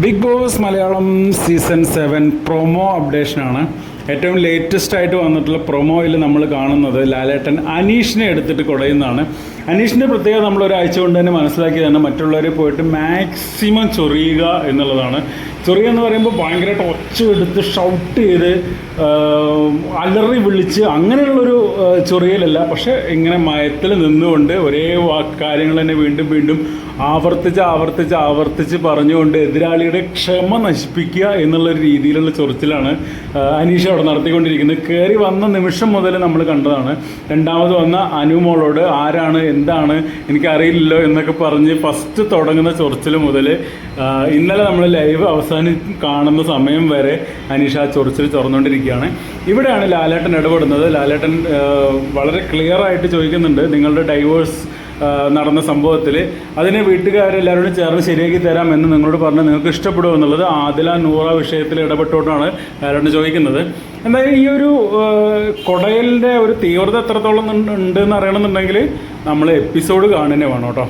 Big boss Malayalam season seven promo അപ്ഡേഷനാണ് ഏറ്റവും latest ആയിട്ട് വന്നിട്ടുള്ള പ്രൊമോയിൽ നമ്മൾ കാണുന്നത് ലാലേട്ടൻ അനീഷിനെ എടുത്തിട്ട് കുടയുന്നതാണ്. അനീഷിന്റെ പ്രത്യേകത നമ്മൾ ഒരാഴ്ച കൊണ്ട് തന്നെ മനസ്സിലാക്കി തന്നെ മറ്റുള്ളവരെ പോയിട്ട് മാക്സിമം ചൊറിയുക എന്നുള്ളതാണ്. ചൊറിയുക എന്ന് പറയുമ്പോൾ ഭയങ്കരമായിട്ട് ഒച്ച എടുത്ത് ഷൗട്ട് ചെയ്ത് അലറി വിളിച്ച് അങ്ങനെയുള്ളൊരു ചൊറിയലല്ല. പക്ഷേ ഇങ്ങനെ മയത്തിൽ നിന്നുകൊണ്ട് ഒരേ കാര്യങ്ങൾ തന്നെ വീണ്ടും വീണ്ടും ആവർത്തിച്ച് ആവർത്തിച്ച് ആവർത്തിച്ച് പറഞ്ഞുകൊണ്ട് എതിരാളിയുടെ ക്ഷമ നശിപ്പിക്കുക എന്നുള്ളൊരു രീതിയിലുള്ള ചൊറിച്ചിലാണ് അനീഷ് അവിടെ നടത്തിക്കൊണ്ടിരിക്കുന്നത്. കയറി വന്ന നിമിഷം മുതൽ നമ്മൾ കണ്ടതാണ്. രണ്ടാമത് വന്ന അനുമോളോട് ആരാണ് എന്താണ് എനിക്കറിയില്ലല്ലോ എന്നൊക്കെ പറഞ്ഞ് ഫസ്റ്റ് തുടങ്ങുന്ന ചൊറിച്ചിൽ മുതൽ ഇന്നലെ നമ്മൾ ലൈവ് അവസാനം കാണുന്ന സമയം വരെ അനീഷ ആ ചൊറിച്ചിൽ തുറന്നുകൊണ്ടിരിക്കുകയാണ്. ഇവിടെയാണ് ലാലേട്ടൻ ഇടപെടുന്നത്. ലാലേട്ടൻ വളരെ ക്ലിയർ ആയിട്ട് ചോദിക്കുന്നുണ്ട്. നിങ്ങളുടെ ഡൈവേഴ്സ് നടന്ന സംഭവത്തിൽ അതിനെ വീട്ടുകാരെല്ലാവരോടും ചേർന്ന് ശരിയാക്കി തരാം എന്ന് നിങ്ങളോട് പറഞ്ഞ് നിങ്ങൾക്ക് ഇഷ്ടപ്പെടുമോ എന്നുള്ളത് ആദില നൂറ വിഷയത്തിൽ ഇടപെട്ടുകൊണ്ടാണ് ആരോട് ചോദിക്കുന്നത്. എന്തായാലും ഈ ഒരു കൊടയലിന്റെ ഒരു തീവ്രത എത്രത്തോളം ഉണ്ട് എന്ന് അറിയണമെന്നുണ്ടെങ്കിൽ നമ്മൾ എപ്പിസോഡ് കാണുന്നേ വേണം കേട്ടോ.